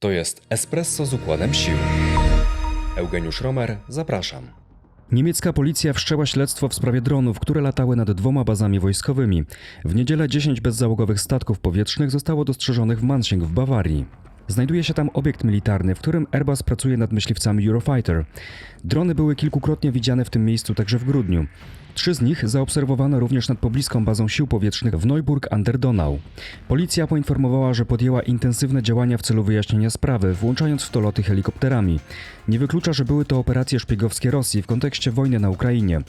To jest Espresso z układem sił. Eugeniusz Romer, zapraszam. Niemiecka policja wszczęła śledztwo w sprawie dronów, które latały nad dwoma bazami wojskowymi. W niedzielę 10 bezzałogowych statków powietrznych zostało dostrzeżonych w Mansięg w Bawarii. Znajduje się tam obiekt militarny, w którym Airbus pracuje nad myśliwcami Eurofighter. Drony były kilkukrotnie widziane w tym miejscu także w grudniu. Trzy z nich zaobserwowano również nad pobliską bazą sił powietrznych w Neuburg an der Donau. Policja poinformowała, że podjęła intensywne działania w celu wyjaśnienia sprawy, włączając w to loty helikopterami. Nie wyklucza, że były to operacje szpiegowskie Rosji w kontekście wojny na Ukrainie.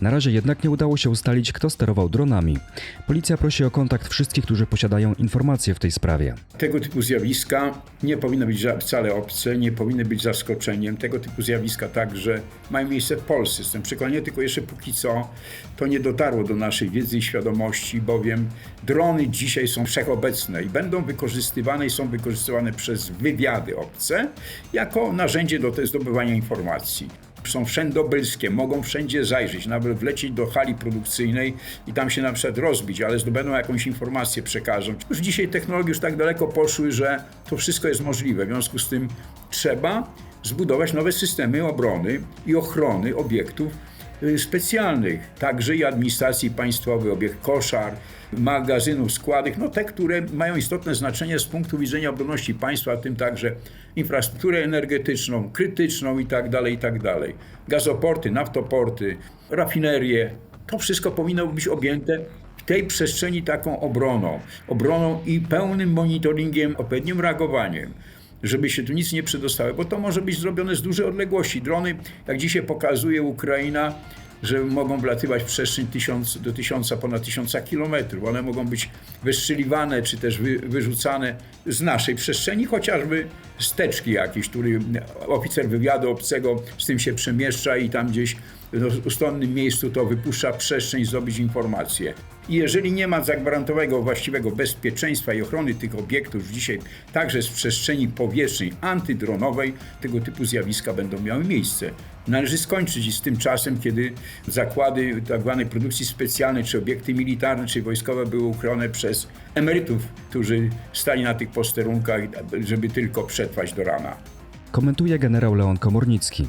Na razie jednak nie udało się ustalić, kto sterował dronami. Policja prosi o kontakt wszystkich, którzy posiadają informacje w tej sprawie. Tego typu zjawiska nie powinny być wcale obce, nie powinny być zaskoczeniem. Tego typu zjawiska także mają miejsce w Polsce. Jestem przekonany, tylko jeszcze póki co to nie dotarło do naszej wiedzy i świadomości, bowiem drony dzisiaj są wszechobecne i będą wykorzystywane i są wykorzystywane przez wywiady obce jako narzędzie do te- zdobywania informacji są wszędobylskie, mogą wszędzie zajrzeć, nawet wlecieć do hali produkcyjnej i tam się na przykład rozbić, ale zdobędą jakąś informację, przekażą. Już dzisiaj technologie już tak daleko poszły, że to wszystko jest możliwe. W związku z tym trzeba zbudować nowe systemy obrony i ochrony obiektów specjalnych, także i administracji państwowej, obiekt koszar, magazynów, składek, no te, które mają istotne znaczenie z punktu widzenia obronności państwa, a tym także infrastrukturę energetyczną, krytyczną i tak dalej, i tak. Gazoporty, naftoporty, rafinerie, to wszystko powinno być objęte w tej przestrzeni taką obroną. Obroną i pełnym monitoringiem, odpowiednim reagowaniem żeby się tu nic nie przedostało, bo to może być zrobione z dużej odległości. Drony, jak dzisiaj pokazuje Ukraina, że mogą wlatywać w przestrzeń tysiąc, do tysiąca, ponad tysiąca kilometrów. One mogą być wystrzeliwane, czy też wy, wyrzucane z naszej przestrzeni, chociażby z teczki jakiejś, który oficer wywiadu obcego z tym się przemieszcza i tam gdzieś w ustronnym miejscu to wypuszcza przestrzeń zdobyć informacje. I jeżeli nie ma zagwarantowanego właściwego bezpieczeństwa i ochrony tych obiektów dzisiaj także z przestrzeni powietrznej, antydronowej, tego typu zjawiska będą miały miejsce. Należy skończyć z tym czasem, kiedy zakłady tzw. produkcji specjalnej, czy obiekty militarne, czy wojskowe były uchronione przez emerytów, którzy stali na tych posterunkach, żeby tylko przetrwać do rana. Komentuje generał Leon Komornicki.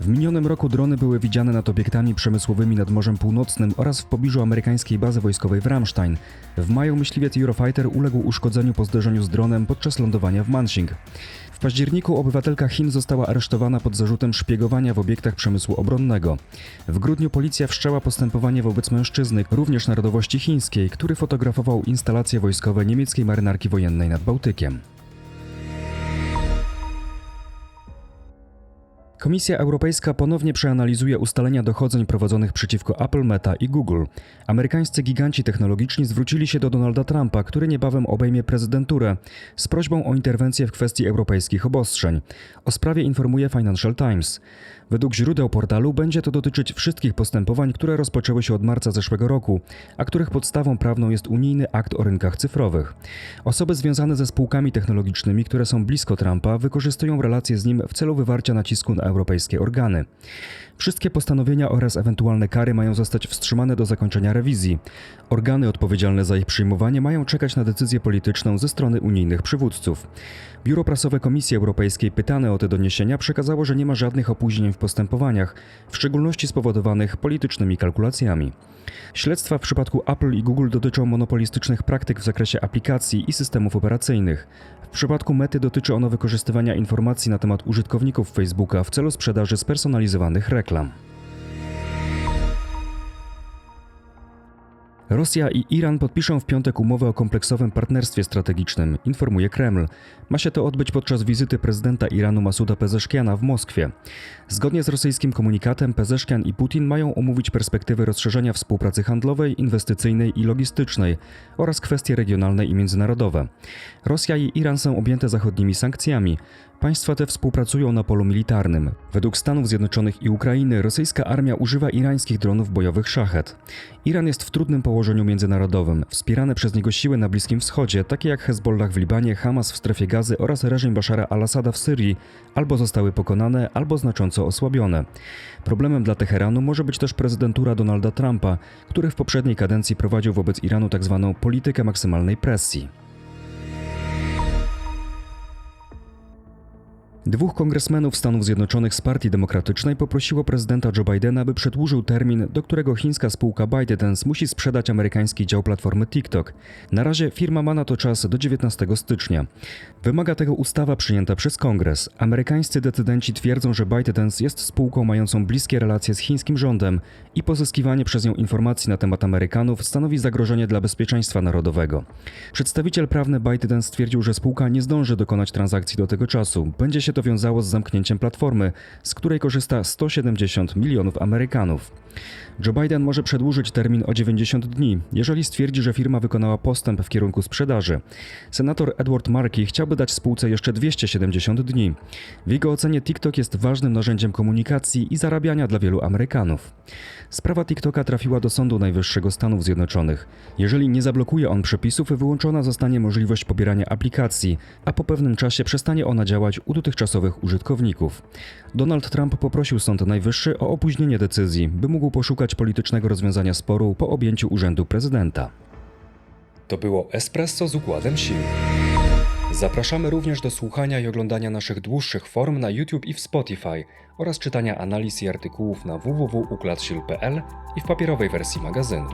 W minionym roku drony były widziane nad obiektami przemysłowymi nad Morzem Północnym oraz w pobliżu amerykańskiej bazy wojskowej w Ramstein. W maju myśliwiec Eurofighter uległ uszkodzeniu po zderzeniu z dronem podczas lądowania w Manching. W październiku obywatelka Chin została aresztowana pod zarzutem szpiegowania w obiektach przemysłu obronnego. W grudniu policja wszczęła postępowanie wobec mężczyzny, również narodowości chińskiej, który fotografował instalacje wojskowe niemieckiej marynarki wojennej nad Bałtykiem. Komisja Europejska ponownie przeanalizuje ustalenia dochodzeń prowadzonych przeciwko Apple, Meta i Google. Amerykańscy giganci technologiczni zwrócili się do Donalda Trumpa, który niebawem obejmie prezydenturę, z prośbą o interwencję w kwestii europejskich obostrzeń. O sprawie informuje Financial Times. Według źródeł portalu będzie to dotyczyć wszystkich postępowań, które rozpoczęły się od marca zeszłego roku, a których podstawą prawną jest unijny akt o rynkach cyfrowych. Osoby związane ze spółkami technologicznymi, które są blisko Trumpa, wykorzystują relacje z nim w celu wywarcia nacisku na europejskie organy. Wszystkie postanowienia oraz ewentualne kary mają zostać wstrzymane do zakończenia rewizji. Organy odpowiedzialne za ich przyjmowanie mają czekać na decyzję polityczną ze strony unijnych przywódców. Biuro Prasowe Komisji Europejskiej pytane o te doniesienia przekazało, że nie ma żadnych opóźnień w postępowaniach, w szczególności spowodowanych politycznymi kalkulacjami. Śledztwa w przypadku Apple i Google dotyczą monopolistycznych praktyk w zakresie aplikacji i systemów operacyjnych. W przypadku Mety dotyczy ono wykorzystywania informacji na temat użytkowników Facebooka w celu sprzedaży spersonalizowanych reklam. Rosja i Iran podpiszą w piątek umowę o kompleksowym partnerstwie strategicznym, informuje Kreml. Ma się to odbyć podczas wizyty prezydenta Iranu Masuda Pezeszkiana w Moskwie. Zgodnie z rosyjskim komunikatem Pezeszkian i Putin mają omówić perspektywy rozszerzenia współpracy handlowej, inwestycyjnej i logistycznej oraz kwestie regionalne i międzynarodowe. Rosja i Iran są objęte zachodnimi sankcjami. Państwa te współpracują na polu militarnym. Według Stanów Zjednoczonych i Ukrainy rosyjska armia używa irańskich dronów bojowych Szachet. Iran jest w trudnym położeniu międzynarodowym. Wspierane przez niego siły na Bliskim Wschodzie, takie jak Hezbollah w Libanie, Hamas w strefie gazy oraz reżim Bashara al-Assada w Syrii, albo zostały pokonane, albo znacząco osłabione. Problemem dla Teheranu może być też prezydentura Donalda Trumpa, który w poprzedniej kadencji prowadził wobec Iranu tzw. politykę maksymalnej presji. Dwóch kongresmenów Stanów Zjednoczonych z Partii Demokratycznej poprosiło prezydenta Joe Bidena, by przedłużył termin, do którego chińska spółka ByteDance musi sprzedać amerykański dział platformy TikTok. Na razie firma ma na to czas do 19 stycznia. Wymaga tego ustawa przyjęta przez kongres. Amerykańscy decydenci twierdzą, że ByteDance jest spółką mającą bliskie relacje z chińskim rządem i pozyskiwanie przez nią informacji na temat Amerykanów stanowi zagrożenie dla bezpieczeństwa narodowego. Przedstawiciel prawny ByteDance stwierdził, że spółka nie zdąży dokonać transakcji do tego czasu. Będzie się to wiązało z zamknięciem platformy, z której korzysta 170 milionów Amerykanów. Joe Biden może przedłużyć termin o 90 dni, jeżeli stwierdzi, że firma wykonała postęp w kierunku sprzedaży. Senator Edward Markey chciałby dać spółce jeszcze 270 dni. W jego ocenie TikTok jest ważnym narzędziem komunikacji i zarabiania dla wielu Amerykanów. Sprawa TikToka trafiła do Sądu Najwyższego Stanów Zjednoczonych. Jeżeli nie zablokuje on przepisów, wyłączona zostanie możliwość pobierania aplikacji, a po pewnym czasie przestanie ona działać u dotychczasowych użytkowników. Donald Trump poprosił Sąd Najwyższy o opóźnienie decyzji, by mógł poszukać politycznego rozwiązania sporu po objęciu urzędu prezydenta. To było Espresso z układem sił. Zapraszamy również do słuchania i oglądania naszych dłuższych form na YouTube i w Spotify oraz czytania analiz i artykułów na www.układsil.pl i w papierowej wersji magazynu.